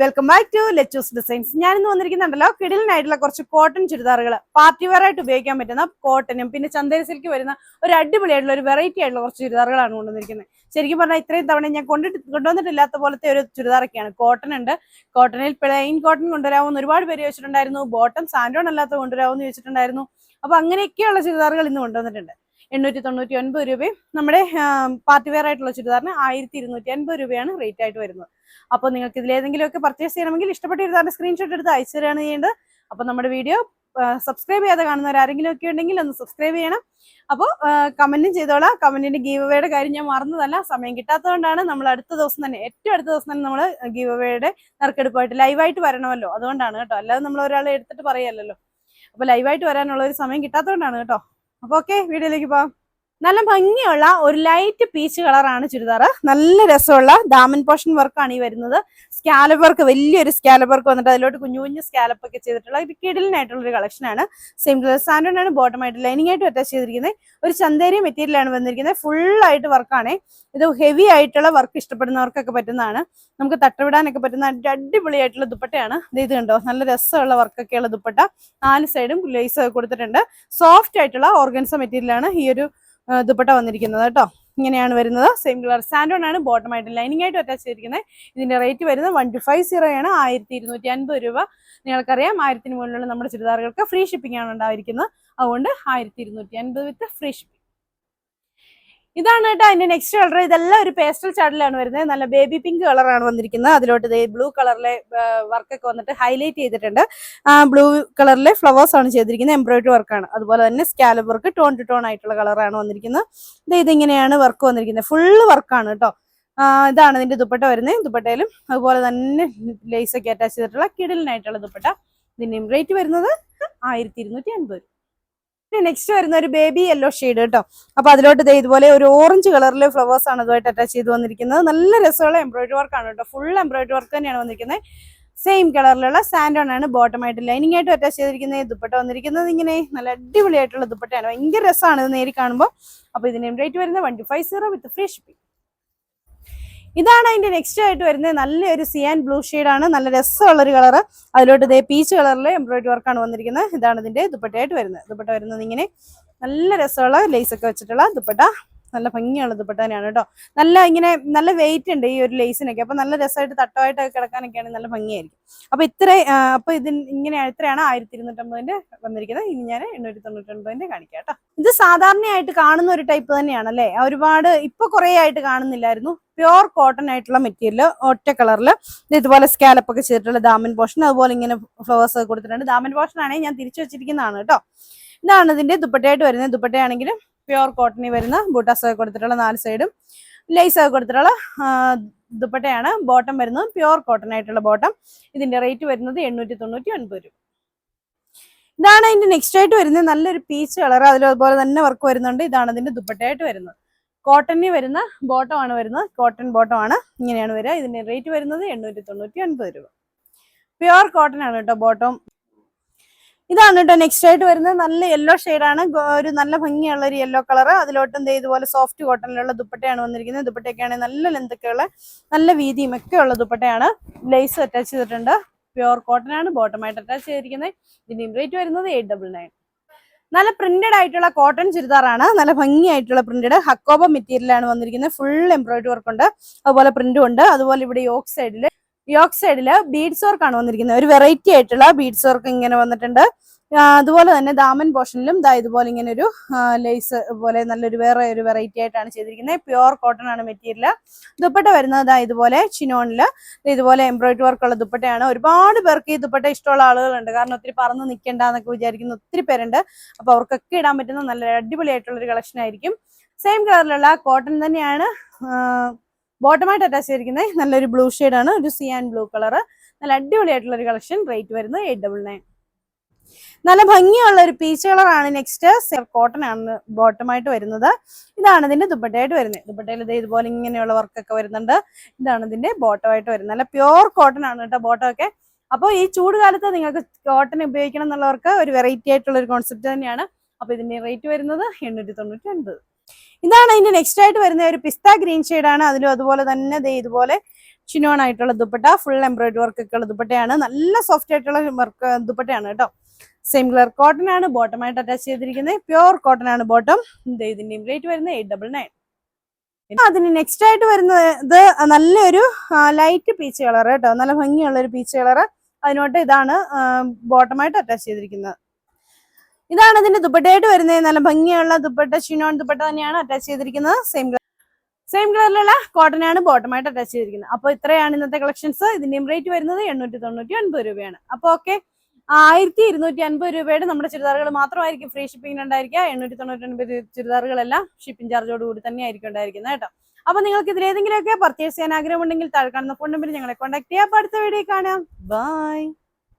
Welcome back to Lechu's designs. ഞാൻ ഇന്ന് വന്നിരിക്കുന്നുണ്ടല്ലോ കിടിലിനായിട്ടുള്ള കുറച്ച് കോട്ടൺ ചുരിദാറുകൾ. പാർട്ടി വെയർ ആയിട്ട് ഉപയോഗിക്കാൻ പറ്റുന്ന കോട്ടനും പിന്നെ ചന്ദേരി സിൽക്ക് വരുന്ന ഒരു അടിപൊളിയായിട്ടുള്ള ഒരു വെറൈറ്റി ആയിട്ടുള്ള കുറച്ച് ചുരിദാറുകളാണ് കൊണ്ടുവന്നിരിക്കുന്നത്. ശരിക്കും പറഞ്ഞാൽ ഇത്രയും തവണ ഞാൻ കൊണ്ടിട്ട് കൊണ്ടുവന്നിട്ടില്ലാത്ത പോലത്തെ ഒരു ചുരിദാറൊക്കെയാണ്. കോട്ടൺ ഉണ്ട്. കോട്ടണിൽ പ്ലെയിൻ കോട്ടൺ കൊണ്ടുവരാമെന്ന് ഒരുപാട് പേര് ചോദിച്ചിട്ടുണ്ടായിരുന്നു. ബോട്ടം സാൻഡോൺ അല്ലാത്ത കൊണ്ടുവരാമെന്ന് ചോദിച്ചിട്ടുണ്ടായിരുന്നു. അപ്പൊ അങ്ങനെയൊക്കെയുള്ള ചുരിദാറുകൾ ഇന്ന് കൊണ്ടുവന്നിട്ടുണ്ട്. എണ്ണൂറ്റി തൊണ്ണൂറ്റി ഒൻപത് രൂപയും നമ്മുടെ പാർട്ടി വെയർ ആയിട്ടുള്ള ചുരിദാറിന് ആയിരത്തി ഇരുന്നൂറ്റി അൻപത് രൂപയാണ് റേറ്റ് ആയിട്ട് വരുന്നത്. അപ്പോൾ നിങ്ങൾക്ക് ഇതിലേതെങ്കിലുമൊക്കെ പർച്ചേസ് ചെയ്യണമെങ്കിൽ ഇഷ്ടപ്പെട്ട ചുരിദാറിന്റെ സ്ക്രീൻഷോട്ട് എടുത്ത് അയച്ചു തരാണ് ചെയ്യേണ്ടത്. അപ്പോൾ നമ്മുടെ വീഡിയോ സബ്സ്ക്രൈബ് ചെയ്യാതെ കാണുന്നവർ ആരെങ്കിലും ഒക്കെ ഉണ്ടെങ്കിൽ ഒന്ന് സബ്സ്ക്രൈബ് ചെയ്യണം. അപ്പോൾ കമന്റും ചെയ്തോളാം. കമന്റിന്റെ ഗീവ് അവയുടെ കാര്യം ഞാൻ മറന്നതല്ല. സമയം കിട്ടാത്തതുകൊണ്ടാണ് നമ്മൾ അടുത്ത ദിവസം തന്നെ ഏറ്റവും അടുത്ത ദിവസം തന്നെ നമ്മൾ ഗീവ് അവയുടെ നറുക്കെടുപ്പായിട്ട് ലൈവായിട്ട് വരണമല്ലോ. അതുകൊണ്ടാണ് കേട്ടോ. അല്ലാതെ നമ്മൾ ഒരാളെ എടുത്തിട്ട് പറയല്ലോ അപ്പോൾ ലൈവായിട്ട് വരാനുള്ള ഒരു സമയം കിട്ടാത്തതുകൊണ്ടാണ് കേട്ടോ. അപ്പോൾ ഓക്കെ വീഡിയോയിലേക്ക് പോവാം. നല്ല ഭംഗിയുള്ള ഒരു ലൈറ്റ് പീച്ച് കളറാണ് ചുരിദാർ. നല്ല രസമുള്ള ദാമൻ പോഷൻ വർക്കാണ് ഈ വരുന്നത്. സ്കാലപ്പ് വർക്ക് വലിയൊരു സ്കാലപ്പ് വർക്ക് വന്നിട്ട് അതിലോട്ട് കുഞ്ഞു കുഞ്ഞു സ്കാലപ്പ് ഒക്കെ ചെയ്തിട്ടുള്ള ഒരു കിടലിനായിട്ടുള്ള ഒരു കളക്ഷനാണ് സെയിം കളർ സാൻഡോൺ ആണ് ബോട്ടം ആയിട്ട് ലൈനിങ് ആയിട്ട് അറ്റാച്ച് ചെയ്തിരിക്കുന്നത്. ഒരു ചന്തേരി മെറ്റീരിയൽ ആണ് വന്നിരിക്കുന്നത്. ഫുൾ ആയിട്ട് വർക്കാണ് ഇത് ഹെവി ആയിട്ടുള്ള വർക്ക് ഇഷ്ടപ്പെടുന്നവർക്കൊക്കെ പറ്റുന്നതാണ്. നമുക്ക് തട്ടവിടാനൊക്കെ പറ്റുന്ന അടിപൊളി അടിപൊളിയായിട്ടുള്ള ദുപ്പട്ടയാണ്. ഇത് ഇത് കണ്ടോ? നല്ല രസമുള്ള വർക്കൊക്കെയുള്ള ദുപ്പട്ട. നാല് സൈഡും ലേസ് കൊടുത്തിട്ടുണ്ട്. സോഫ്റ്റ് ആയിട്ടുള്ള ഓർഗൻസ മെറ്റീരിയൽ ആണ് ഈ ഒരു ദുപ്പട്ട വന്നിരിക്കുന്നത് കേട്ടോ. ഇങ്ങനെയാണ് വരുന്നത്. സെയിം കളർ സാൻഡോൺ ആണ് ബോട്ടം ആയിട്ട് ലൈനിങ് ആയിട്ട് അറ്റാച്ച് ചെയ്തിരിക്കുന്നത്. ഇതിന്റെ റേറ്റ് വരുന്നത് വൺ ടു ഫൈവ് സീറോ ആണ്. ആയിരത്തി ഇരുന്നൂറ്റി അൻപത് രൂപ. നിങ്ങൾക്കറിയാം ആയിരത്തിന് മുകളിലുള്ള നമ്മുടെ ചുരിദാറുകൾക്ക് ഫ്രീ ഷിപ്പിംഗ് ആണ് ഉണ്ടായിരിക്കുന്നത്. അതുകൊണ്ട് ആയിരത്തി ഇരുന്നൂറ്റി അൻപത് വിത്ത് ഫ്രീ ഷിപ്പിംഗ് ഇതാണ് കേട്ടോ അതിന്റെ നെക്സ്റ്റ് കളർ ഇതെല്ലാം ഒരു പേസ്റ്റൽ ചാർട്ടിലാണ് വരുന്നത്. നല്ല ബേബി പിങ്ക് കളറാണ് വന്നിരിക്കുന്നത്. അതിലോട്ട് ബ്ലൂ കളറിലെ വർക്കൊക്കെ വന്നിട്ട് ഹൈലൈറ്റ് ചെയ്തിട്ടുണ്ട്. ബ്ലൂ കളറിലെ ഫ്ലവേഴ്സ് ആണ് ചെയ്തിരിക്കുന്നത്. എംബ്രോയിഡറി വർക്കാണ് അതുപോലെ തന്നെ scallop work tone to tone ആയിട്ടുള്ള കളറാണ് വന്നിരിക്കുന്നത്. ഇത് ഇതിങ്ങനെയാണ് വർക്ക് വന്നിരിക്കുന്നത്. ഫുള്ള് വർക്കാണ് കേട്ടോ. ഇതാണ് ഇതിന്റെ ദുപ്പട്ട വരുന്നത്. ദുപ്പട്ടയിലും അതുപോലെ തന്നെ ലേസൊക്കെ അറ്റാച്ച് ചെയ്തിട്ടുള്ള കിടലിനായിട്ടുള്ള ദുപ്പട്ട. ഇതിന്റെയും റേറ്റ് വരുന്നത് ആയിരത്തി ഇരുന്നൂറ്റി അൻപത് നെക്സ്റ്റ് വരുന്ന ഒരു ബേബി യെല്ലോ ഷെയ്ഡ് കേട്ടോ. അപ്പൊ അതിലോട്ട് ദേ ഇതുപോലെ ഒരു ഓറഞ്ച് കളറിലെ ഫ്ലവേഴ്സ് ആണ് ഇതുമായിട്ട് അറ്റാച്ച് ചെയ്ത് വന്നിരിക്കുന്നത്. നല്ല രസമുള്ള എംബ്രോയിഡറി വർക്കാണ് കേട്ടോ. ഫുൾ എംബ്രോയിഡറി വർക്ക് തന്നെയാണ് വന്നിരിക്കുന്നത്. സെയിം കളറിലുള്ള സാൻഡോൺ ആണ് ബോട്ടം ആയിട്ട് ലൈനിങ് ആയിട്ട് അറ്റാച്ച് ചെയ്തിരിക്കുന്നത്. ദുപ്പട്ട വന്നിരിക്കുന്നത് ഇങ്ങനെ നല്ല അടിപൊളിയായിട്ടുള്ള ദുപ്പട്ടയാണ്. ഭയങ്കര രസമാണ് ഇത് നേരി കാണുമ്പോൾ അപ്പൊ ഇതിന്റെ റേറ്റ് വരുന്നത് one two five zero with free shipping ഇതാണ് അതിന്റെ നെക്സ്റ്റ് ആയിട്ട് വരുന്നത്. നല്ലൊരു സിയാൻ ബ്ലൂ ആണ്. നല്ല രസമുള്ള ഒരു കളർ അതിലോട്ട് ഇതേ പീച്ച് കളറിൽ എംബ്രോയിഡറി വർക്കാണ് വന്നിരിക്കുന്നത്. ഇതാണ് ഇതിന്റെ ദുപ്പട്ടയായിട്ട് വരുന്നത്. ദുപ്പട്ട വരുന്നത് ഇങ്ങനെ നല്ല രസമുള്ള ലേസ് ഒക്കെ വെച്ചിട്ടുള്ള ദുപ്പട്ട. നല്ല ഭംഗിയുള്ള ദുപ്പട്ട തന്നെയാണ് കേട്ടോ. നല്ല ഇങ്ങനെ നല്ല വെയിറ്റ് ഉണ്ട് ഈ ഒരു ലേസിനൊക്കെ അപ്പൊ നല്ല രസമായിട്ട് തട്ടമായിട്ടൊക്കെ കിടക്കാനൊക്കെയാണ് നല്ല ഭംഗിയായിരിക്കും. അപ്പൊ ഇത്ര അപ്പൊ ഇതിന് ഇങ്ങനെ ഇത്രയാണ് ആയിരത്തി ഇരുന്നൂറ്റമ്പതിന്റെ വന്നിരിക്കുന്നത്. ഇനി ഞാൻ എണ്ണൂറ്റി തൊണ്ണൂറ്റൊമ്പതിന്റെ കാണിക്കാം കേട്ടോ. ഇത് സാധാരണയായിട്ട് കാണുന്ന ഒരു ടൈപ്പ് തന്നെയാണ് അല്ലേ ഒരുപാട് ഇപ്പൊ കുറെ ആയിട്ട് കാണുന്നില്ലായിരുന്നു. പ്യോർ കോട്ടൺ ആയിട്ടുള്ള മെറ്റീരിയൽ ഒറ്റ കളറിൽ ഇതുപോലെ സ്കാലപ്പ് ഒക്കെ ചെയ്തിട്ടുള്ള ദാമൻ പോർഷൻ അതുപോലെ ഇങ്ങനെ ഫ്ലവേഴ്സ് ഒക്കെ കൊടുത്തിട്ടുണ്ട്. ദാമൻ പോർഷൻ ആണെങ്കിൽ ഞാൻ തിരിച്ചു വെച്ചിരിക്കുന്നതാണ് കേട്ടോ. ഇതാണ് ഇതിന്റെ ദുപ്പട്ടയായിട്ട് വരുന്നത്. ദുപ്പട്ടയാണെങ്കിലും പ്യോർ കോട്ടണിൽ വരുന്ന ബൂട്ടാസ് കൊടുത്തിട്ടുള്ള നാല് സൈഡും ലേസ് ഒക്കെ കൊടുത്തിട്ടുള്ള ദുപ്പട്ടയാണ്. ബോട്ടം വരുന്നത് പ്യോർ കോട്ടൺ ആയിട്ടുള്ള ബോട്ടം. ഇതിന്റെ റേറ്റ് വരുന്നത് എണ്ണൂറ്റി തൊണ്ണൂറ്റി ഒൻപത് രൂപ. ഇതാണ് അതിന്റെ നെക്സ്റ്റ് ആയിട്ട് വരുന്നത്. നല്ലൊരു പീച്ച് കളർ. അതിലതുപോലെ തന്നെ വർക്ക് വരുന്നുണ്ട്. ഇതാണ് അതിന്റെ ദുപ്പട്ടയായിട്ട് വരുന്നത്. കോട്ടണിൽ വരുന്ന ബോട്ടം ആണ് വരുന്നത്. കോട്ടൺ ബോട്ടം ആണ് ഇങ്ങനെയാണ് വരിക. ഇതിന്റെ റേറ്റ് വരുന്നത് എണ്ണൂറ്റി തൊണ്ണൂറ്റി ഒൻപത് രൂപ. പ്യുവർ കോട്ടൺ ആണ് കേട്ടോ ബോട്ടം. ഇതാണ് കേട്ടോ നെക്സ്റ്റ് ആയിട്ട് വരുന്നത്. നല്ല യെല്ലോ ആണ്. ഒരു നല്ല ഭംഗിയുള്ള ഒരു യെല്ലോ കളർ അതിലോട്ടും ഇതുപോലെ സോഫ്റ്റ് കോട്ടണിലുള്ള ദുപ്പട്ടയാണ് വന്നിരിക്കുന്നത്. ദുപ്പട്ടയൊക്കെയാണ് നല്ല ലെന്തൊക്കെയുള്ള നല്ല വീതിയും ഒക്കെ ഉള്ള ദുപ്പട്ടയാണ്. ലേസ് അറ്റാച്ച് ചെയ്തിട്ടുണ്ട്. പ്യുവർ കോട്ടൺ ആണ്. ബോട്ടമായിട്ട് അറ്റാച്ച് ചെയ്തിരിക്കുന്നത്. ഇതിന്റെ റേറ്റ് വരുന്നത് എയ്റ്റ് ഡബിൾ നയൻ നല്ല പ്രിന്റഡ് ആയിട്ടുള്ള കോട്ടൺ ചുരിദാറാണ്. നല്ല ഭംഗിയായിട്ടുള്ള പ്രിന്റഡ് ഹക്കോബ മെറ്റീരിയലാണ് വന്നിരിക്കുന്നത്. ഫുൾ എംബ്രോയിഡറി വർക്ക് ഉണ്ട്. അതുപോലെ പ്രിന്റും ഉണ്ട്. അതുപോലെ ഇവിടെ യോക്ക് സൈഡിൽ യോക്ക് ബീഡ്സ് വർക്ക് ആണ് വന്നിരിക്കുന്നത്. ഒരു വെറൈറ്റി ആയിട്ടുള്ള ബീഡ്സ് വർക്ക് ഇങ്ങനെ വന്നിട്ടുണ്ട്. അതുപോലെ തന്നെ ദാമൻ പോർഷനിലും ദാ ഇതുപോലെ ഇങ്ങനെ ഒരു ലേസ് പോലെ നല്ലൊരു വേറെ ഒരു വെറൈറ്റി ആയിട്ടാണ് ചെയ്തിരിക്കുന്നത്. പ്യുവർ കോട്ടൺ ആണ് മെറ്റീരിയൽ ദുപ്പട്ട വരുന്നത് ദാ ഇതുപോലെ ചിനോണിൽ. ഇതുപോലെ എംബ്രോയിഡറി വർക്ക് ഉള്ള ദുപ്പട്ടയാണ്. ഒരുപാട് പേർക്ക് ഈ ദുപ്പട്ട ഇഷ്ടമുള്ള ആളുകളുണ്ട്. കാരണം ഒത്തിരി പറന്ന് നിൽക്കേണ്ട എന്നൊക്കെ വിചാരിക്കുന്ന ഒത്തിരി പേരുണ്ട്. അപ്പൊ അവർക്കൊക്കെ ഇടാൻ പറ്റുന്ന നല്ല അടിപൊളിയായിട്ടുള്ള ഒരു കളക്ഷൻ ആയിരിക്കും. സെയിം കളറിലുള്ള കോട്ടൺ തന്നെയാണ് ബോട്ടമായിട്ട് അറ്റാച്ച് ചെയ്തിരിക്കുന്നത് നല്ലൊരു ബ്ലൂ ആണ്. ഒരു സിയാൻ ബ്ലൂ കളർ നല്ല അടിപൊളിയായിട്ടുള്ള ഒരു കളക്ഷൻ റേറ്റ് വരുന്നത് എയ്റ്റ് ഡബിൾ നയൻ നല്ല ഭംഗിയുള്ള ഒരു പീച്ച് കളറാണ് നെക്സ്റ്റ് കോട്ടൺ ആണ് ബോട്ടമായിട്ട് വരുന്നത്. ഇതാണ് ഇതിന്റെ ദുപ്പട്ടയായിട്ട് വരുന്നത്. ദുപ്പട്ടയിൽ ഇത് ഇതുപോലെ ഇങ്ങനെയുള്ള വർക്കൊക്കെ വരുന്നുണ്ട്. ഇതാണ് ഇതിന്റെ ബോട്ടമായിട്ട് വരുന്നത്. നല്ല പ്യോർ കോട്ടൺ ആണ് കേട്ടോ ബോട്ടം ഒക്കെ. അപ്പോൾ ഈ ചൂട് കാലത്ത് നിങ്ങൾക്ക് കോട്ടൺ ഉപയോഗിക്കണം എന്നുള്ളവർക്ക് ഒരു വെറൈറ്റി ആയിട്ടുള്ള ഒരു കോൺസെപ്റ്റ് തന്നെയാണ്. അപ്പൊ ഇതിന്റെ റേറ്റ് വരുന്നത് എണ്ണൂറ്റി തൊണ്ണൂറ്റി ഒൻപത്. ഇതാണ് അതിന്റെ നെക്സ്റ്റ് ആയിട്ട് വരുന്ന ഒരു പിസ്ത ഗ്രീൻ ആണ്. അതിലും അതുപോലെ തന്നെ ഇതുപോലെ ചിനോൺ ആയിട്ടുള്ള ദുപ്പട്ട ഫുൾ എംബ്രോയിഡറി വർക്ക് ഒക്കെ ഉള്ള ദുപ്പട്ടയാണ്. നല്ല സോഫ്റ്റ് ആയിട്ടുള്ള വർക്ക് ദുപ്പട്ടയാണ് കേട്ടോ. സെയിം കളർ കോട്ടൺ ആണ് ബോട്ടം ആയിട്ട് അറ്റാച്ച് ചെയ്തിരിക്കുന്നത് പ്യുർ കോട്ടൺ ആണ് ബോട്ടം ഇതിന്റെയും റേറ്റ് വരുന്നത് എയ്റ്റ് ഡബിൾ നയൻ അതിന് നെക്സ്റ്റ് ആയിട്ട് വരുന്നത് നല്ലൊരു ലൈറ്റ് പീച്ച് കളർ കേട്ടോ. നല്ല ഭംഗിയുള്ള ഒരു പീച്ച് കളർ അതിനോട്ട് ഇതാണ് ബോട്ടമായിട്ട് അറ്റാച്ച് ചെയ്തിരിക്കുന്നത് ഇതാണ് ഇതിന്റെ ദുപ്പട്ടയായിട്ട് വരുന്നത്. നല്ല ഭംഗിയുള്ള ദുപ്പട്ട ഷിനോൺ ദുപ്പട്ട തന്നെയാണ് അറ്റാച്ച് ചെയ്തിരിക്കുന്നത്. സെയിം കളർ സെയിം കളറിലുള്ള കോട്ടൺ ആണ് ബോട്ടമായിട്ട് അറ്റാച്ച് ചെയ്തിരിക്കുന്നത്. അപ്പോൾ ഇത്രയാണ് ഇന്നത്തെ കളക്ഷൻസ് ഇതിന്റെയും റേറ്റ് വരുന്നത് എണ്ണൂറ്റി തൊണ്ണൂറ്റി ഒൻപത് രൂപയാണ്. അപ്പോൾ ഓക്കെ ആയിരത്തി ഇരുന്നൂറ്റി അൻപത് രൂപയുടെ നമ്മുടെ ചുരിദാറുകൾ മാത്രമായിരിക്കും ഫ്രീ ഷിപ്പിംഗ് ഉണ്ടായിരിക്കുക. എണ്ണൂറ്റി തൊണ്ണൂറ്റി ഒൻപത് ചുരിദാറുകളെല്ലാം ഷിപ്പിംഗ് ചാർജോട് കൂടി തന്നെ ആയിരിക്കും ഉണ്ടായിരിക്കുന്നത് കേട്ടോ. അപ്പൊ നിങ്ങൾക്ക് ഇതിലേതെങ്കിലുമൊക്കെ പർച്ചേസ് ചെയ്യാൻ ആഗ്രഹമുണ്ടെങ്കിൽ താഴെ കാണുന്ന ഫോൺ നമ്പറിൽ ഞങ്ങളെ കോൺടാക്ട് ചെയ്യാം. അടുത്ത വീഡിയോ കാണാം. ബൈ